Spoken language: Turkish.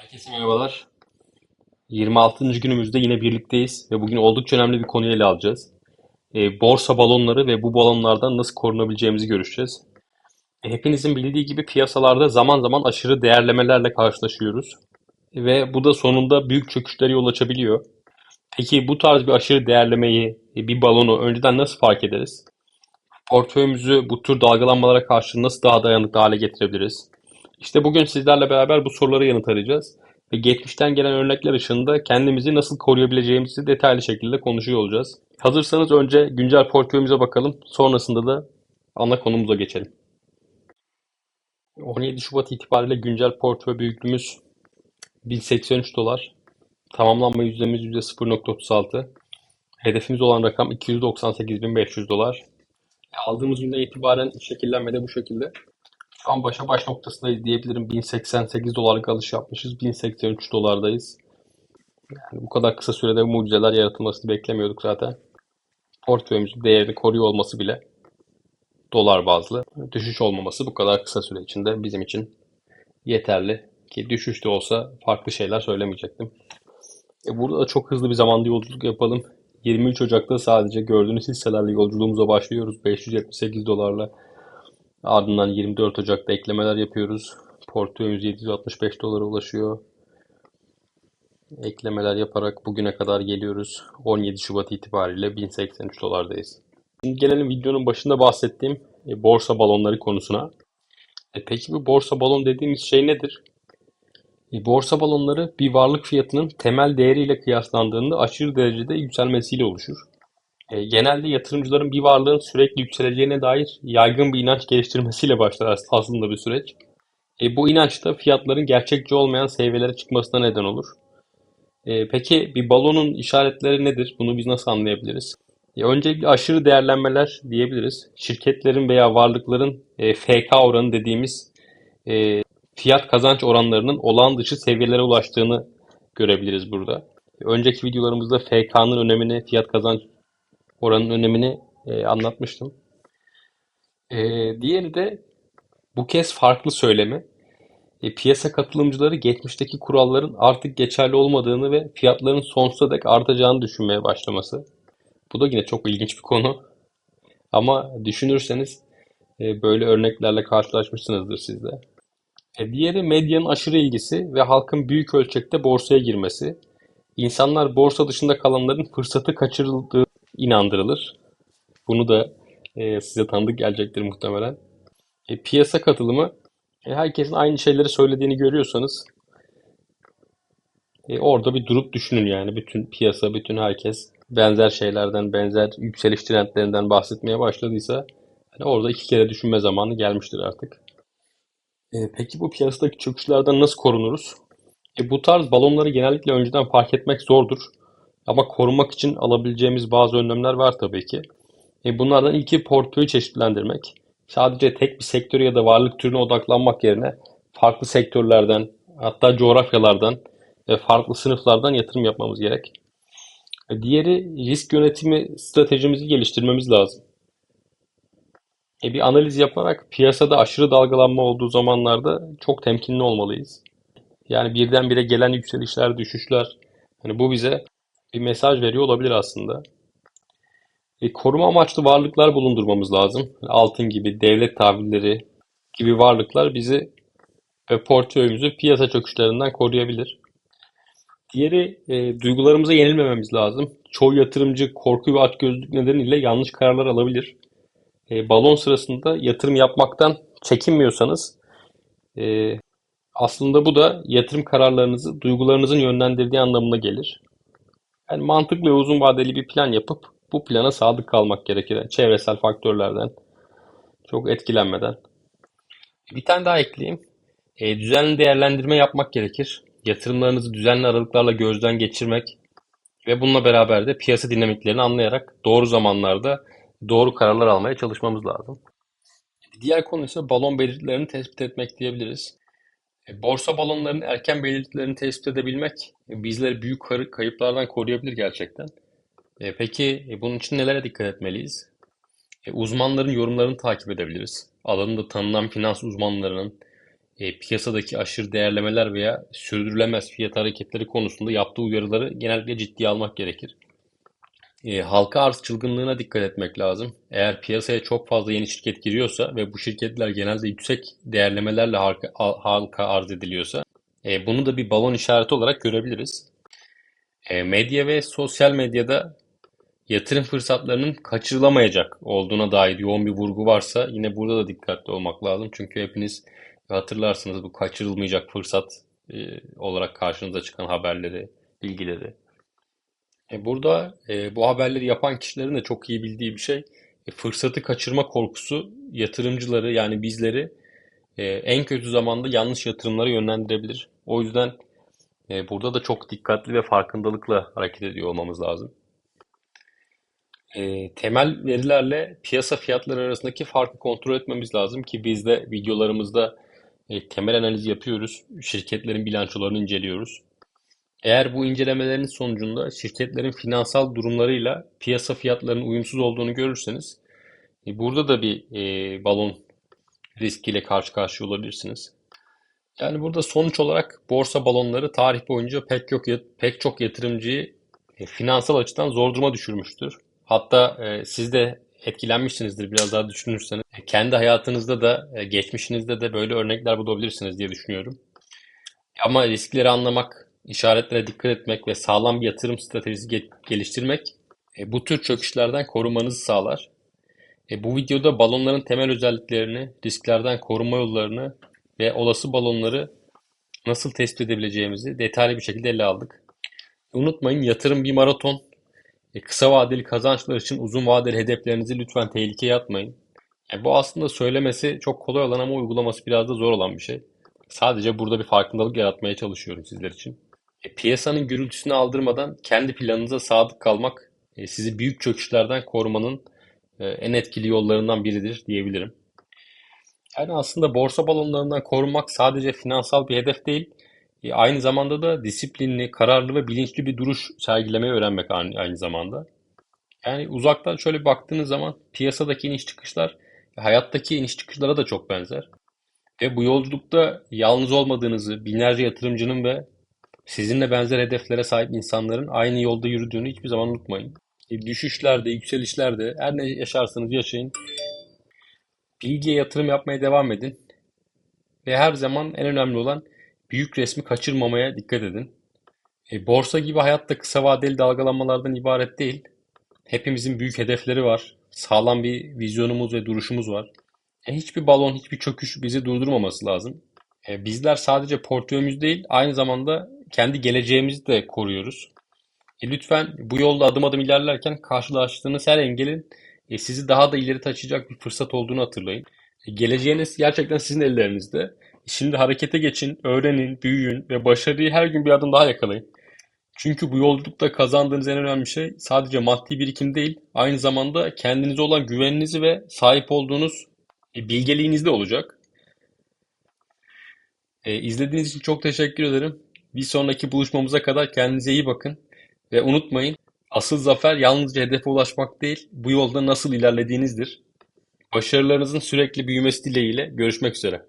Herkese merhabalar. 26. günümüzde yine birlikteyiz ve bugün oldukça önemli bir konuyu ele alacağız. E, borsa balonları ve bu balonlardan nasıl korunabileceğimizi görüşeceğiz. E, hepinizin bildiği gibi piyasalarda zaman zaman aşırı değerlemelerle karşılaşıyoruz. Ve bu da sonunda büyük çöküşlere yol açabiliyor. Peki bu tarz bir aşırı değerlemeyi, e, bir balonu önceden nasıl fark ederiz? Portföyümüzü bu tür dalgalanmalara karşı nasıl daha dayanıklı hale getirebiliriz? İşte bugün sizlerle beraber bu soruları yanıt arayacağız. Ve geçmişten gelen örnekler ışığında kendimizi nasıl koruyabileceğimizi detaylı şekilde konuşuyor olacağız. Hazırsanız önce güncel portföyümüze bakalım. Sonrasında da ana konumuza geçelim. 17 Şubat itibariyle güncel portföy büyüklüğümüz 1083 dolar. Tamamlanma yüzdemiz %0.36. Hedefimiz olan rakam 298.500 dolar. Aldığımız günden itibaren şekillenme de bu şekilde. An başa baş noktasındayız diyebilirim. 1088 dolarlık alış yapmışız. 1083 dolardayız. Yani bu kadar kısa sürede mucizeler yaratılmasını beklemiyorduk zaten. Portföyümüzün değerini koruyor olması bile dolar bazlı. Düşüş olmaması bu kadar kısa süre içinde bizim için yeterli. Ki düşüş de olsa farklı şeyler söylemeyecektim. E burada da çok hızlı bir zamanda yolculuk yapalım. 23 Ocak'ta sadece gördüğünüz hisselerle yolculuğumuza başlıyoruz. 578 dolarla Ardından 24 Ocak'ta eklemeler yapıyoruz. Portföyümüz 765 dolara ulaşıyor. Eklemeler yaparak bugüne kadar geliyoruz. 17 Şubat itibariyle 1083 dolardayız. Şimdi gelelim videonun başında bahsettiğim e, borsa balonları konusuna. E, peki bu borsa balon dediğimiz şey nedir? E, borsa balonları bir varlık fiyatının temel değeriyle kıyaslandığında aşırı derecede yükselmesiyle oluşur. E, genelde yatırımcıların bir varlığın sürekli yükseleceğine dair yaygın bir inanç geliştirmesiyle başlar aslında bir süreç. E, bu inanç da fiyatların gerçekçi olmayan seviyelere çıkmasına neden olur. E, peki bir balonun işaretleri nedir? Bunu biz nasıl anlayabiliriz? E, öncelikle aşırı değerlenmeler diyebiliriz. Şirketlerin veya varlıkların e, FK oranı dediğimiz e, fiyat kazanç oranlarının olağan dışı seviyelere ulaştığını görebiliriz burada. Önceki videolarımızda FK'nın önemini, fiyat kazanç oranın önemini e, anlatmıştım. E, diğeri de bu kez farklı söylemi. E, piyasa katılımcıları geçmişteki kuralların artık geçerli olmadığını ve fiyatların sonsuza dek artacağını düşünmeye başlaması. Bu da yine çok ilginç bir konu. Ama düşünürseniz e, böyle örneklerle karşılaşmışsınızdır siz de. E, diğeri medyanın aşırı ilgisi ve halkın büyük ölçekte borsaya girmesi. İnsanlar borsa dışında kalanların fırsatı kaçırıldığı inandırılır. Bunu da e, size tanıdık gelecektir muhtemelen. E, piyasa katılımı e, herkesin aynı şeyleri söylediğini görüyorsanız e, orada bir durup düşünün yani bütün piyasa, bütün herkes benzer şeylerden, benzer yükseliş trendlerinden bahsetmeye başladıysa hani orada iki kere düşünme zamanı gelmiştir artık. E, peki bu piyasadaki çöküşlerden nasıl korunuruz? E, bu tarz balonları genellikle önceden fark etmek zordur. Ama korumak için alabileceğimiz bazı önlemler var tabii ki. E bunlardan ilki portföyü çeşitlendirmek. Sadece tek bir sektörü ya da varlık türüne odaklanmak yerine farklı sektörlerden, hatta coğrafyalardan ve farklı sınıflardan yatırım yapmamız gerek. E diğeri risk yönetimi stratejimizi geliştirmemiz lazım. E bir analiz yaparak piyasada aşırı dalgalanma olduğu zamanlarda çok temkinli olmalıyız. Yani birdenbire gelen yükselişler, düşüşler, hani bu bize bir mesaj veriyor olabilir aslında. E, koruma amaçlı varlıklar bulundurmamız lazım. Altın gibi, devlet tahvilleri gibi varlıklar bizi ve portföyümüzü piyasa çöküşlerinden koruyabilir. Diğeri e, duygularımıza yenilmememiz lazım. Çoğu yatırımcı korku ve açgözlülük nedeniyle yanlış kararlar alabilir. E, balon sırasında yatırım yapmaktan çekinmiyorsanız e, aslında bu da yatırım kararlarınızı duygularınızın yönlendirdiği anlamına gelir. Yani mantıklı ve uzun vadeli bir plan yapıp bu plana sadık kalmak gerekir. Yani çevresel faktörlerden çok etkilenmeden. Bir tane daha ekleyeyim. E, düzenli değerlendirme yapmak gerekir. Yatırımlarınızı düzenli aralıklarla gözden geçirmek ve bununla beraber de piyasa dinamiklerini anlayarak doğru zamanlarda doğru kararlar almaya çalışmamız lazım. Diğer konu ise balon belirtilerini tespit etmek diyebiliriz. E, borsa balonlarının erken belirtilerini tespit edebilmek e, bizleri büyük kayıplardan koruyabilir gerçekten. E, peki bunun için nelere dikkat etmeliyiz? Uzmanların yorumlarını takip edebiliriz. Alanında tanınan finans uzmanlarının piyasadaki aşırı değerlemeler veya sürdürülemez fiyat hareketleri konusunda yaptığı uyarıları genellikle ciddiye almak gerekir. E, halka arz çılgınlığına dikkat etmek lazım. Eğer piyasaya çok fazla yeni şirket giriyorsa ve bu şirketler genelde yüksek değerlemelerle halka, halka arz ediliyorsa e, bunu da bir balon işareti olarak görebiliriz. E, medya ve sosyal medyada yatırım fırsatlarının kaçırılamayacak olduğuna dair yoğun bir vurgu varsa yine burada da dikkatli olmak lazım. Çünkü hepiniz hatırlarsınız bu kaçırılmayacak fırsat e, olarak karşınıza çıkan haberleri, bilgileri. E, burada e, bu haberleri yapan kişilerin de çok iyi bildiği bir şey. E, fırsatı kaçırma korkusu yatırımcıları yani bizleri e, en kötü zamanda yanlış yatırımlara yönlendirebilir. O yüzden e, burada da çok dikkatli ve farkındalıkla hareket ediyor olmamız lazım. E, temel verilerle piyasa fiyatları arasındaki farkı kontrol etmemiz lazım ki biz de videolarımızda e, temel analiz yapıyoruz. Şirketlerin bilançolarını inceliyoruz. Eğer bu incelemelerin sonucunda şirketlerin finansal durumlarıyla piyasa fiyatlarının uyumsuz olduğunu görürseniz e, burada da bir e, balon riskiyle karşı karşıya olabilirsiniz. Yani burada sonuç olarak borsa balonları tarih boyunca pek yok pek çok yatırımcıyı e, finansal açıdan zor duruma düşürmüştür. Hatta e, siz de etkilenmişsinizdir biraz daha düşünürseniz. E, kendi hayatınızda da e, geçmişinizde de böyle örnekler bulabilirsiniz diye düşünüyorum. Ama riskleri anlamak, işaretlere dikkat etmek ve sağlam bir yatırım stratejisi geliştirmek e, bu tür çöküşlerden korumanızı sağlar. E, bu videoda balonların temel özelliklerini, risklerden koruma yollarını ve olası balonları nasıl tespit edebileceğimizi detaylı bir şekilde ele aldık. Unutmayın yatırım bir maraton. E, kısa vadeli kazançlar için uzun vadeli hedeflerinizi lütfen tehlikeye atmayın. E, bu aslında söylemesi çok kolay olan ama uygulaması biraz da zor olan bir şey. Sadece burada bir farkındalık yaratmaya çalışıyorum sizler için. E, piyasanın gürültüsünü aldırmadan kendi planınıza sadık kalmak e, sizi büyük çöküşlerden korumanın e, en etkili yollarından biridir diyebilirim. Yani aslında borsa balonlarından korunmak sadece finansal bir hedef değil, e, aynı zamanda da disiplinli, kararlı ve bilinçli bir duruş sergilemeyi öğrenmek aynı zamanda. Yani uzaktan şöyle baktığınız zaman piyasadaki iniş çıkışlar hayattaki iniş çıkışlara da çok benzer. Ve bu yolculukta yalnız olmadığınızı, binlerce yatırımcının ve sizinle benzer hedeflere sahip insanların aynı yolda yürüdüğünü hiçbir zaman unutmayın. E, düşüşlerde, yükselişlerde her ne yaşarsanız yaşayın. Bilgiye yatırım yapmaya devam edin. Ve her zaman en önemli olan büyük resmi kaçırmamaya dikkat edin. E, borsa gibi hayatta kısa vadeli dalgalanmalardan ibaret değil. Hepimizin büyük hedefleri var. Sağlam bir vizyonumuz ve duruşumuz var. E, hiçbir balon, hiçbir çöküş bizi durdurmaması lazım. E, bizler sadece portföyümüz değil, aynı zamanda kendi geleceğimizi de koruyoruz. E, lütfen bu yolda adım adım ilerlerken karşılaştığınız her engelin e, sizi daha da ileri taşıyacak bir fırsat olduğunu hatırlayın. E, geleceğiniz gerçekten sizin ellerinizde. Şimdi harekete geçin, öğrenin, büyüyün ve başarıyı her gün bir adım daha yakalayın. Çünkü bu yolculukta kazandığınız en önemli şey sadece maddi birikim değil, aynı zamanda kendinize olan güveninizi ve sahip olduğunuz e, bilgeliğinizde olacak. E, izlediğiniz için çok teşekkür ederim. Bir sonraki buluşmamıza kadar kendinize iyi bakın. Ve unutmayın, asıl zafer yalnızca hedefe ulaşmak değil, bu yolda nasıl ilerlediğinizdir. Başarılarınızın sürekli büyümesi dileğiyle görüşmek üzere.